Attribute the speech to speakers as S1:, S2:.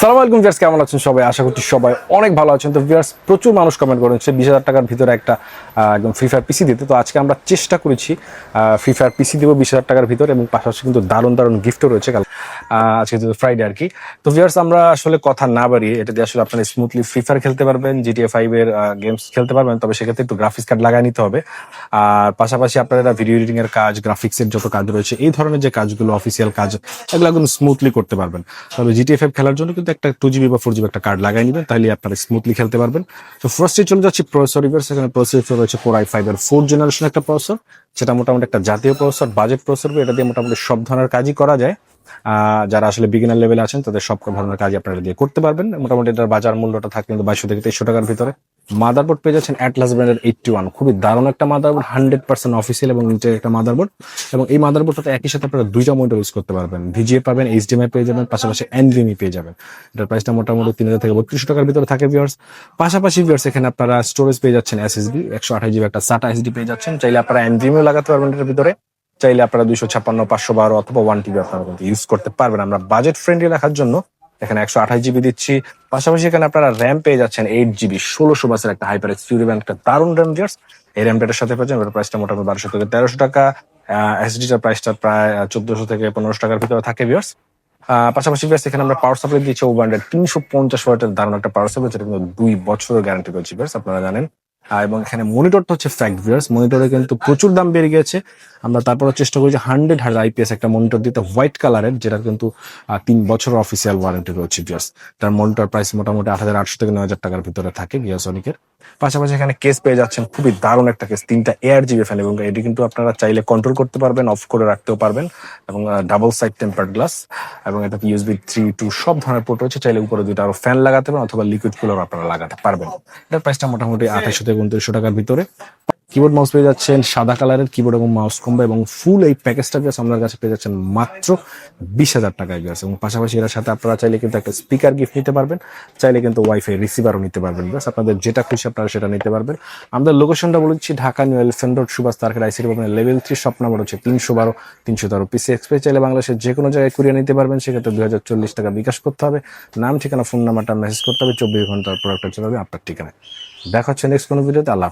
S1: সালাম আলাইকুম ভিয়ার্স কেমন আছেন সবাই? আশা করছি সবাই অনেক ভালো আছেন। তো ভিয়ার্স প্রচুর মানুষ কমেন্ট করেছে বিশ হাজার টাকার ভিতরে একটা একদম ফ্রি ফায়ার পিসি দিতে। তো আজকে আমরা চেষ্টা করেছি ফ্রি ফায়ার পিসি দেবো বিশ হাজার টাকার ভিতরে এবং পাশাপাশি কিন্তু দারুণ দারুণ গিফটও রয়েছে কাল আজকে যেহেতু ফ্রাইডে আর কি। তো ভিয়ার্স আমরা আসলে কথা না বাড়িয়ে, এটা দিয়ে আসলে আপনারা স্মুথলি ফ্রি ফায়ার খেলতে পারবেন জিটিএ ফাইভ এর গেমস খেলতে পারবেন, তবে সেক্ষেত্রে একটু গ্রাফিক্স কার্ড লাগাই নিতে হবে। আর পাশাপাশি আপনারা ভিডিও এডিটিং এর কাজ গ্রাফিক্সের যত কাজ রয়েছে, এই ধরনের যে কাজগুলো অফিসিয়াল কাজ, এগুলো একদম স্মুথলি করতে পারবেন। তবে জিটিএফ খেলার জন্য কিন্তু একটা টু জিবি বা ফোর জিবি একটা কার্ড লাগাই নেবেন তাহলে আপনারা স্মুথলি খেলতে পারবেন। তো ফার্স্টে চলে যাচ্ছি প্রসেসর রিভার্স এখানে প্রসেসর রয়েছে কোর আই ফাইভ এর ফোর জেনারেশন একটা প্রসেসর সেটা মোটামুটি একটা জাতীয় প্রসেসর বাজেট প্রসেসর এটা দিয়ে মোটামুটি সব ধরনের কাজই করা যায়। যারা আসলে বিগিনার লেভেলে আছেন, তাদের সব ধরনের কাজ আপনারা দিয়ে করতে পারবেন। মোটামুটি এটার বাজার মূল্যটা থাকে কিন্তু বাইশশো থেকে তেইশশো টাকার ভিতরে। মাদারবোর্ড পেয়ে যাচ্ছেন অ্যাটলাস ব্র্যান্ডের এইটটি ওয়ান খুবই দারুণ একটা মাদারবোর্ড হান্ড্রেড পার্সেন্ট অফিসিয়াল এবং নিচের একটা মাদারবোর্ড এবং এই মাদারবোর্ডটাতে একই সাথে আপনারা দুইটা মনিটর ইউজ করতে পারবেন। ভিজিএ পাবেন এইচডিএমআই পেয়ে যাবেন, পাশাপাশি এনভিএমই পেয়ে যাবেন। এটার প্রাইসটা মোটামুটি তিন হাজার থেকে বত্রিশশো টাকার ভিতরে থাকে ভিউয়ার্স পাশাপাশি ভিউয়ার্স এখানে আপনারা স্টোরেজ পেয়ে যাচ্ছেন এসএসডি একশো আঠাশ জিবি একটা সাটা এসডি পেয়ে যাচ্ছেন। চাইলে আপনারা এনভিএমও লাগাতে পারবেন এটার ভিতরে। চাইলে আপনারা দুইশো ছাপ্পান্ন, পাঁচশো বারো অথবা ওয়ান টিবি আপনারা কিন্তু ইউজ করতে পারবেন। আমরা বাজেট ফ্রেন্ডলি রাখার জন্য এখানে একশো আঠাশ জিবি দিচ্ছি। পাশাপাশি এখানে আপনারা র্যাম পেয়ে যাচ্ছেন এইট জিবি ষোলোশো বাসের একটা হাইপার এক্সকিউটিভ একটা দারুণ র্যাম জিয়ার্স এই র্যামটার সাথে পাচ্ছেন এটার প্রাইসটা মোটামুটি বারোশো থেকে তেরোশো টাকা। এসডিটার প্রাইসটা প্রায় চোদ্দশো থেকে পনেরোশো টাকার ভিতরে থাকে ভিউয়ার্স পাশাপাশি ভিউয়ার্স এখানে আমরা পাওয়ার সাপ্লাই দিচ্ছি ওভার তিনশো পঞ্চাশ ওয়াটের দারুণ একটা পাওয়ার সাপ্লাই যেটা কিন্তু দুই বছরের গ্যারান্টি রয়েছে ভিউয়ার্স আপনারা জানেন। এবং এখানে মনিটরটা হচ্ছে ফ্যাক্ট ভিউয়ার্স মনিটরে কিন্তু প্রচুর দাম বেড়ে গেছে আমরা তারপরে চেষ্টা করি যে হান্ড্রেড হার্ড আইপিএস একটা মনিটর দিতে হোয়াইট কালারের যেটা কিন্তু তিন বছর অফিসিয়াল ওয়ারেন্টি রয়েছে ভিউয়ার্স তার মনিটর প্রাইস মোটামুটি আট হাজার আটশো থেকে নয় হাজার টাকার ভিতরে থাকে গিয়াসনিকের পাশাপাশি এখানে কেস পেয়ে যাচ্ছেন খুবই দারুণ একটা কেস তিনটা এয়ার জিবি ফ্যান এবং এটি কিন্তু আপনারা চাইলে কন্ট্রোল করতে পারবেন অফ করে রাখতেও পারবেন এবং ডাবল সাইড টেম্পার্ড গ্লাস এবং এটা ইউএসবি থ্রি টু সব ধরনের পোর্ট রয়েছে চাইলে উপরে দুটো আরও ফ্যান লাগাতে পারেন অথবা লিকুইড কুলার আপনারা লাগাতে পারবেন। এটার প্রাইসটা মোটামুটি আঠাশশো থেকে উনত্রিশশো টাকার ভিতরে। কিবোর্ড মাউস পেয়ে যাচ্ছেন, সাদা কালারের কিবোর্ড এবং মাউস কম্বো এবং ফুল এই প্যাকেজটা বিয়াস আপনার কাছে পেয়ে যাচ্ছেন মাত্র বিশ হাজার টাকায় বিয়াস। এবং পাশাপাশি এর সাথে আপনারা চাইলে কিন্তু একটা স্পিকার গিফট নিতে পারবেন, চাইলে কিন্তু ওয়াইফাই রিসিভারও নিতে পারবেন। বিয়াস, আপনাদের যেটা খুশি আপনারা সেটা নিতে পারবেন। আমাদের লোকেশনটা বলেছি Dhaka New Elephant Road Subhash তারকের ICT ভবনের লেভেল থ্রি শপ নাম্বার হচ্ছে তিনশো বারো, তিনশো তেরো। পিসি এক্সপ্রেস চাইলে বাংলাদেশের যে কোনো জায়গায় কুরিয়ে নিতে পারবেন, সেক্ষেত্রে দুই হাজার চল্লিশ টাকা বিকাশ করতে হবে। নাম, ঠিকানা ফোন নাম্বারটা মেসেজ করতে হবে। চব্বিশ ঘণ্টার প্রোডাক্টটা চলে যাবে আপনার ঠিকানায়। দেখা হচ্ছে নেক্সট কোনো ভিডিওতে আল্লাহ।